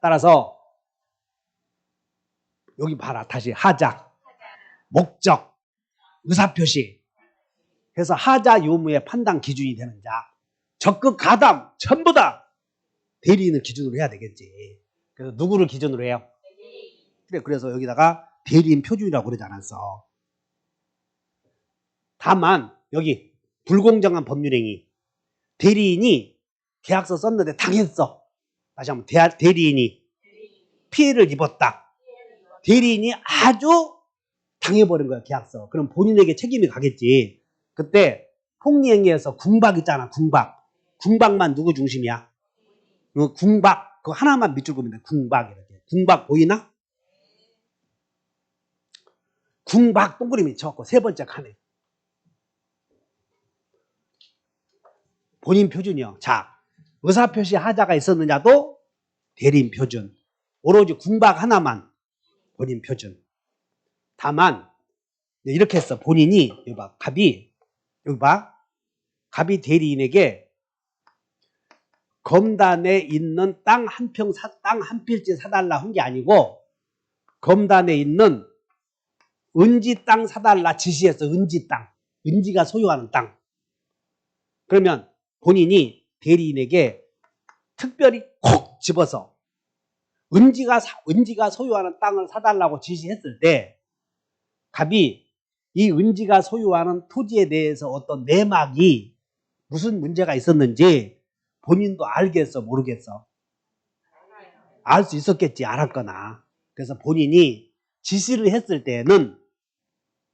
따라서 여기 봐라. 다시 하자 목적. 의사표시. 그래서 하자 요무의 판단 기준이 되는 자. 적극 가담. 전부 다 대리인을 기준으로 해야 되겠지. 그래서 누구를 기준으로 해요? 그래 그래서 여기다가 대리인 표준이라고 그러지 않았어. 다만 여기 불공정한 법률행위. 대리인이 계약서 썼는데 당했어 다시 한번 대, 대리인이 피해를 입었다. 대리인이 아주 당해버린 거야 계약서. 그럼 본인에게 책임이 가겠지. 그때 폭리행위에서 궁박 있잖아 궁박. 궁박만 누구 중심이야? 어, 궁박 그거 하나만 밑줄 그으면 돼 궁박 이렇게. 궁박 보이나? 궁박 동그라미 쳐갖고 세 번째 칸에. 본인 표준이요. 자 의사표시 하자가 있었느냐도 대리인 표준. 오로지 궁박 하나만 본인 표준. 다만 이렇게 했어. 본인이 여기 봐. 갑이 여기 봐. 갑이 대리인에게 검단에 있는 땅 한 평 땅 한 필지 사달라 한 게 아니고 검단에 있는 은지 땅 사달라 지시했어. 은지 땅. 은지가 소유하는 땅. 그러면 본인이 대리인에게 특별히 콕 집어서 은지가 사- 은지가 소유하는 땅을 사달라고 지시했을 때 갑이 이 은지가 소유하는 토지에 대해서 어떤 내막이 무슨 문제가 있었는지 본인도 알겠어 모르겠어? 알 수 있었겠지 알았거나. 그래서 본인이 지시를 했을 때는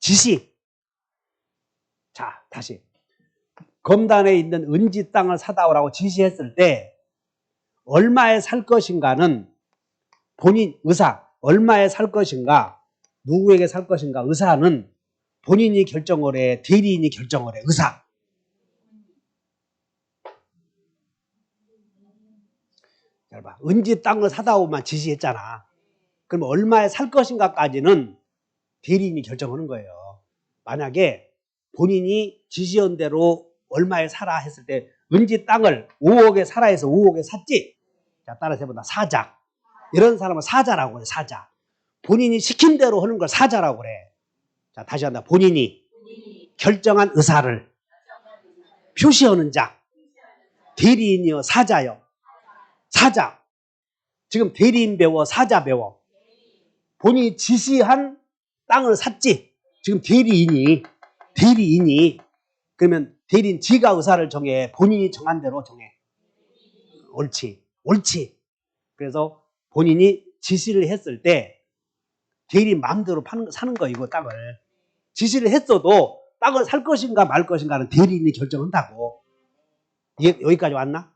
지시. 자 다시 검단에 있는 은지 땅을 사다 오라고 지시했을 때 얼마에 살 것인가는 본인 의사 얼마에 살 것인가 누구에게 살 것인가 의사는 본인이 결정을 해 대리인이 결정을 해 의사. 잘 봐. 은지 땅을 사다 오만 지시했잖아. 그럼 얼마에 살 것인가까지는 대리인이 결정하는 거예요. 만약에 본인이 지시한 대로 얼마에 사라 했을 때 은지 땅을 5억에 사라 해서 5억에 샀지? 자 따라서 해보다. 사자. 이런 사람은 사자라고 그래 사자. 본인이 시킨 대로 하는 걸 사자라고 그래. 자 다시 한다. 본인이 결정한 의사를 표시하는 자. 대리인이요 사자요 사자. 지금 대리인 배워 사자 배워. 본인이 지시한 땅을 샀지? 지금 대리인이 대리인이. 그러면 대리인 지가 의사를 정해 본인이 정한 대로 정해. 옳지 옳지. 그래서 본인이 지시를 했을 때 대리인 마음대로 파는, 거- 사는 거 이거 땅을. 지시를 했어도 땅을 살 것인가 말 것인가는 대리인이 결정한다고. 여기까지 왔나?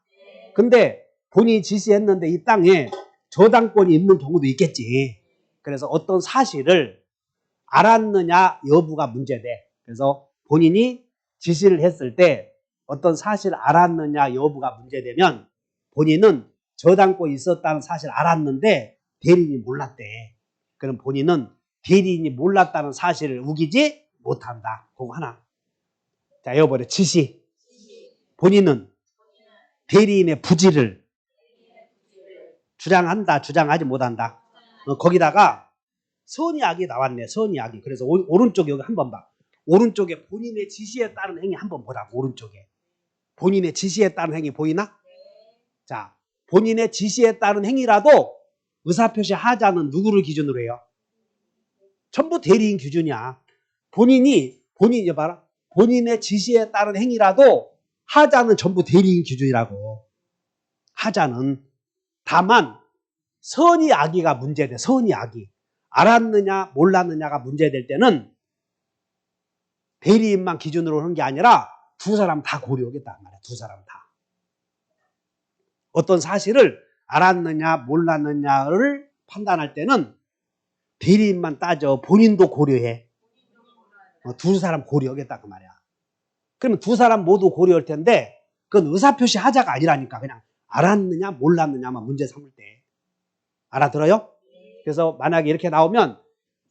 근데 본인이 지시했는데 이 땅에 저당권이 있는 경우도 있겠지. 그래서 어떤 사실을 알았느냐 여부가 문제돼. 그래서 본인이 지시를 했을 때 어떤 사실을 알았느냐 여부가 문제되면 본인은 저당권이 있었다는 사실을 알았는데 대리인이 몰랐대. 그럼 본인은 대리인이 몰랐다는 사실을 우기지 못한다. 그거 하나. 자, 여보래 지시. 본인은 대리인의 부지를 주장한다, 주장하지 못한다. 어, 거기다가 선이악이 나왔네, 선이악이. 그래서 오, 오른쪽 여기 한 번 봐. 오른쪽에 본인의 지시에 따른 행위 한번 보라고, 오른쪽에. 본인의 지시에 따른 행위 보이나? 자, 본인의 지시에 따른 행위라도 의사표시 하자는 누구를 기준으로 해요? 전부 대리인 기준이야. 본인이, 본인 이 봐라. 본인의 지시에 따른 행위라도 하자는 전부 대리인 기준이라고. 하자는. 다만, 선이 악이가 문제돼, 선이 악이. 알았느냐, 몰랐느냐가 문제될 때는 대리인만 기준으로 하는 게 아니라 두 사람 다 고려하겠다 말이야. 두 사람 다. 어떤 사실을 알았느냐 몰랐느냐를 판단할 때는 대리인만 따져 본인도 고려해. 어, 두 사람 고려하겠다 그 말이야. 그러면 두 사람 모두 고려할 텐데 그건 의사표시 하자가 아니라니까 그냥 알았느냐 몰랐느냐만 문제 삼을 때 알아들어요? 그래서 만약에 이렇게 나오면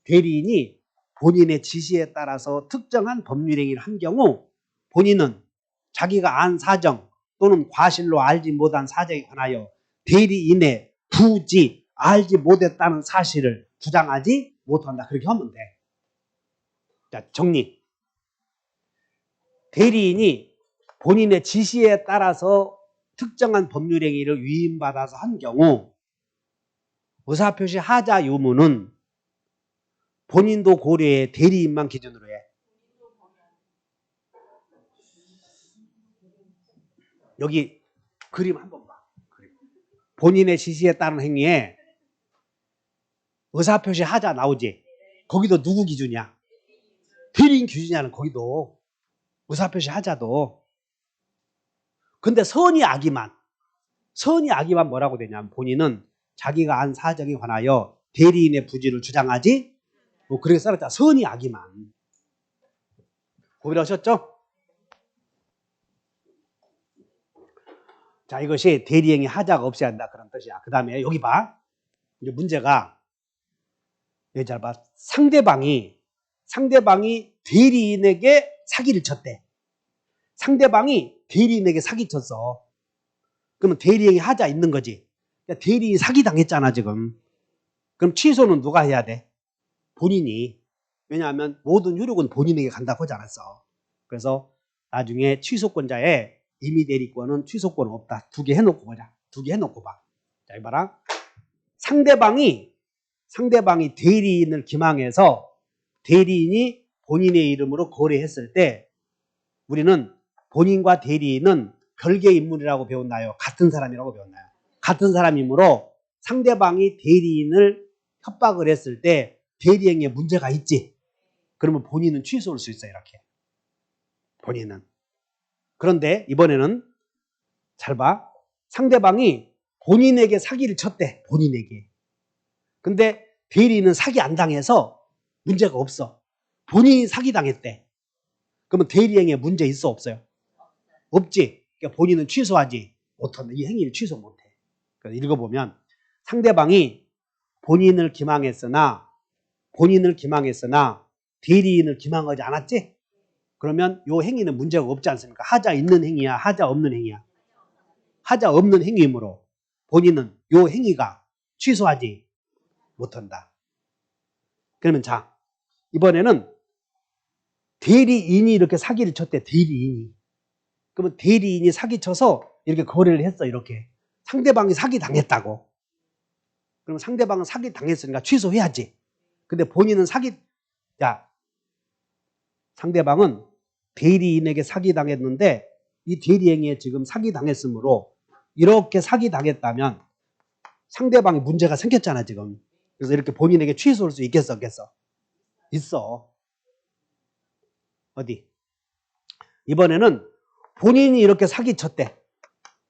대리인이 본인의 지시에 따라서 특정한 법률행위를 한 경우 본인은 자기가 안 사정 또는 과실로 알지 못한 사정에 관하여 대리인의 굳이 알지 못했다는 사실을 주장하지 못한다. 그렇게 하면 돼. 자, 정리. 대리인이 본인의 지시에 따라서 특정한 법률 행위를 위임받아서 한 경우 의사표시 하자 유무는 본인도 고려해 대리인만 기준으로 해. 여기 그림 한번 봐. 본인의 지시에 따른 행위에 의사표시 하자 나오지. 거기도 누구 기준이야? 대리인 기준이냐는 거기도 의사표시 하자도. 근데 선이 악이만 선이 악이만 뭐라고 되냐면 본인은 자기가 한 사정에 관하여 대리인의 부지를 주장하지 뭐 그렇게 써놨다. 선이 악이만. 고민하셨죠? 자, 이것이 대리행위 하자가 없어야 한다. 그런 뜻이야. 그 다음에 여기 봐. 이제 문제가, 여기 잘 봐. 상대방이, 상대방이 대리인에게 사기를 쳤대. 상대방이 대리인에게 사기 쳤어. 그러면 대리행위 하자 있는 거지. 그러니까 대리인 사기 당했잖아, 지금. 그럼 취소는 누가 해야 돼? 본인이. 왜냐하면 모든 효력은 본인에게 간다고 하지 않았어. 그래서 나중에 취소권자의 임의 대리권은 취소권 없다. 두 개 해놓고 보자. 두 개 해놓고 봐. 자, 이봐라. 상대방이, 상대방이 대리인을 기망해서 대리인이 본인의 이름으로 거래했을 때 우리는 본인과 대리인은 별개의 인물이라고 배웠나요? 같은 사람이라고 배웠나요? 같은 사람이므로 상대방이 대리인을 협박을 했을 때 대리행위에 문제가 있지. 그러면 본인은 취소할 수 있어, 이렇게. 본인은. 그런데 이번에는 잘 봐. 상대방이 본인에게 사기를 쳤대. 본인에게. 근데 대리인은 사기 안 당해서 문제가 없어. 본인이 사기 당했대. 그러면 대리행위에 문제 있어 없어요? 없지. 그러니까 본인은 취소하지 못한다. 이 행위를 취소 못해. 그래서 읽어보면 상대방이 본인을 기망했으나 본인을 기망했으나 대리인을 기망하지 않았지? 그러면 요 행위는 문제가 없지 않습니까? 하자 있는 행위야, 하자 없는 행위야. 하자 없는 행위이므로 본인은 요 행위가 취소하지 못한다. 그러면 자, 이번에는 대리인이 이렇게 사기를 쳤대, 대리인이. 그러면 대리인이 사기쳐서 이렇게 거래를 했어, 이렇게. 상대방이 사기 당했다고. 그럼 상대방은 사기 당했으니까 취소해야지. 근데 본인은 사기, 야, 상대방은 대리인에게 사기 당했는데 이 대리행위에 지금 사기 당했으므로 이렇게 사기 당했다면 상대방이 문제가 생겼잖아, 지금. 그래서 이렇게 본인에게 취소할 수 있겠어, 없겠어? 있어. 어디? 이번에는 본인이 이렇게 사기 쳤대.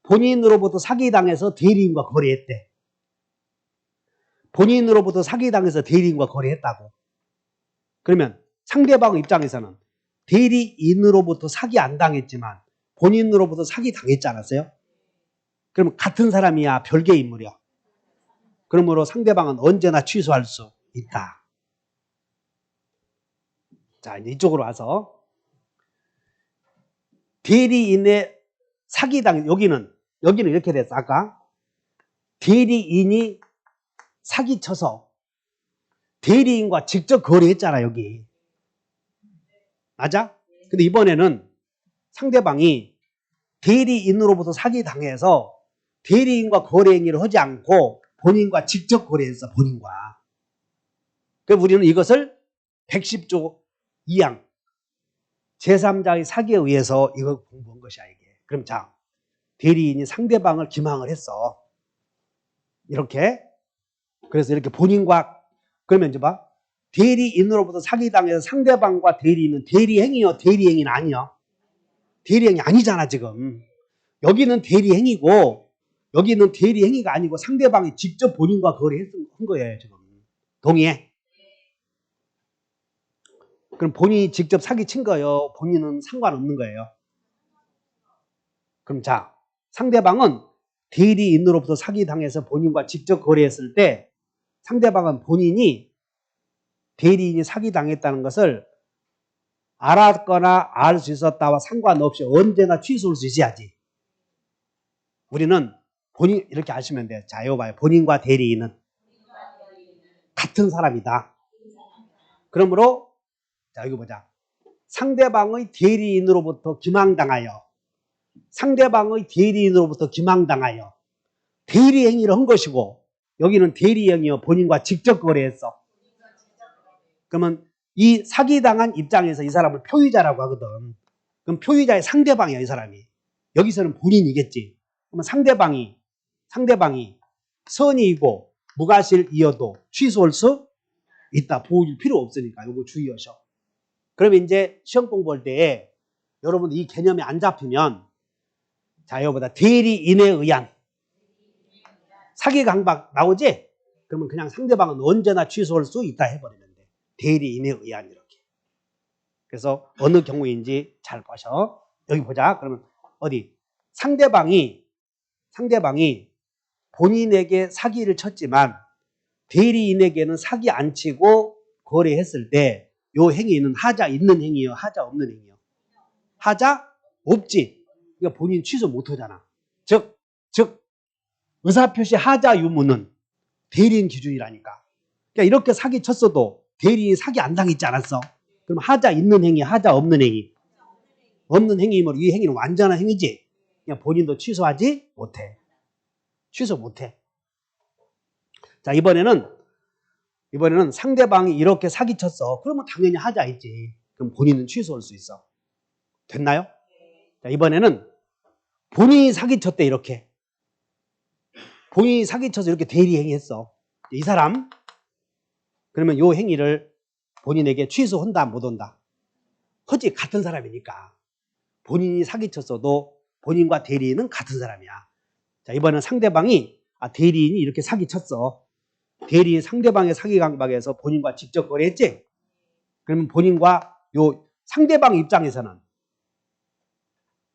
본인으로부터 사기 당해서 대리인과 거래했대. 본인으로부터 사기 당해서 대리인과 거래했다고. 그러면 상대방 입장에서는 대리인으로부터 사기 안 당했지만 본인으로부터 사기 당했지 않았어요? 그러면 같은 사람이야, 별개 인물이야. 그러므로 상대방은 언제나 취소할 수 있다. 자, 이제 이쪽으로 와서 대리인의 사기당 여기는 여기는 이렇게 됐어. 아까 대리인이 사기쳐서 대리인과 직접 거래했잖아, 여기. 맞아? 근데 이번에는 상대방이 대리인으로부터 사기 당해서 대리인과 거래 행위를 하지 않고 본인과 직접 거래했어, 본인과. 그럼 우리는 이것을 110조 2항 제3자의 사기에 의해서 이걸 공부한 것이야, 이게. 그럼 자, 대리인이 상대방을 기망을 했어. 이렇게. 그래서 이렇게 본인과, 그러면 이제 봐. 대리인으로부터 사기당해서 상대방과 대리인은 대리행위요, 대리행위는 아니요. 대리행위 아니잖아, 지금. 여기는 대리행위고, 여기는 대리행위가 아니고 상대방이 직접 본인과 거래한 거예요, 지금. 동의해? 그럼 본인이 직접 사기친 거예요? 본인은 상관없는 거예요? 그럼 자, 상대방은 대리인으로부터 사기당해서 본인과 직접 거래했을 때 상대방은 본인이 대리인이 사기당했다는 것을 알았거나 알 수 있었다와 상관없이 언제나 취소할 수 있어야지. 우리는 본인 이렇게 하시면 돼요. 자, 이거 봐요. 본인과 대리인은 같은 사람이다. 그러므로 자, 여기 보자. 상대방의 대리인으로부터 기망당하여 상대방의 대리인으로부터 기망당하여 대리 행위를 한 것이고 여기는 대리 행위여 본인과 직접 거래했어. 그러면 이 사기당한 입장에서 이 사람을 표의자라고 하거든. 그럼 표의자의 상대방이야, 이 사람이. 여기서는 본인이겠지. 그러면 상대방이, 상대방이 선의이고 무과실이어도 취소할 수 있다. 보호줄 필요 없으니까 요거 주의하셔. 그러면 이제 시험 공부할 때에 여러분들 이 개념이 안 잡히면 자, 이거보다 대리인에 의한 사기 강박 나오지? 그러면 그냥 상대방은 언제나 취소할 수 있다 해버리면 돼. 대리인에 의한 이렇게. 그래서 어느 경우인지 잘 보셔. 여기 보자. 그러면 어디? 상대방이, 상대방이 본인에게 사기를 쳤지만 대리인에게는 사기 안 치고 거래했을 때 요 행위는 하자 있는 행위요, 하자 없는 행위요. 하자 없지. 그러니까 본인 취소 못 하잖아. 즉, 즉 의사표시 하자 유무는 대리인 기준이라니까. 그러니까 이렇게 사기 쳤어도 대리인 사기 안 당했지 않았어? 그럼 하자 있는 행위, 하자 없는 행위. 없는 행위면 이 행위는 완전한 행위지. 그냥 본인도 취소하지 못해. 취소 못해. 자, 이번에는, 이번에는 상대방이 이렇게 사기 쳤어. 그러면 당연히 하자 있지. 그럼 본인은 취소할 수 있어. 됐나요? 자, 이번에는 본인이 사기 쳤대, 이렇게. 본인이 사기쳐서 이렇게 대리 행위했어. 이 사람 그러면 요 행위를 본인에게 취소한다 못 한다. 허지 같은 사람이니까 본인이 사기쳤어도 본인과 대리인은 같은 사람이야. 자 이번엔 상대방이 아 대리인이 이렇게 사기쳤어. 대리인 상대방의 사기 강박에서 본인과 직접 거래했지. 그러면 본인과 요 상대방 입장에서는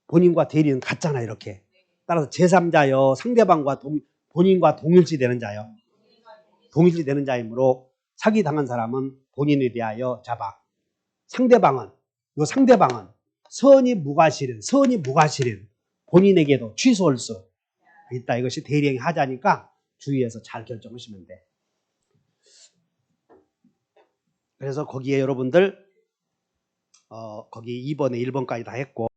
본인과 대리인 같잖아 이렇게. 따라서 제3자여 상대방과 동, 본인과 동일시 되는 자요. 동일시 되는 자이므로 사기 당한 사람은 본인에 대하여 잡아. 상대방은 요 상대방은 선이 무과실인 선이 무과실인 본인에게도 취소할 수 있다. 이것이 대리행위 하자니까 주의해서 잘 결정하시면 돼. 그래서 거기에 여러분들 어, 거기 2번에 1번까지 다 했고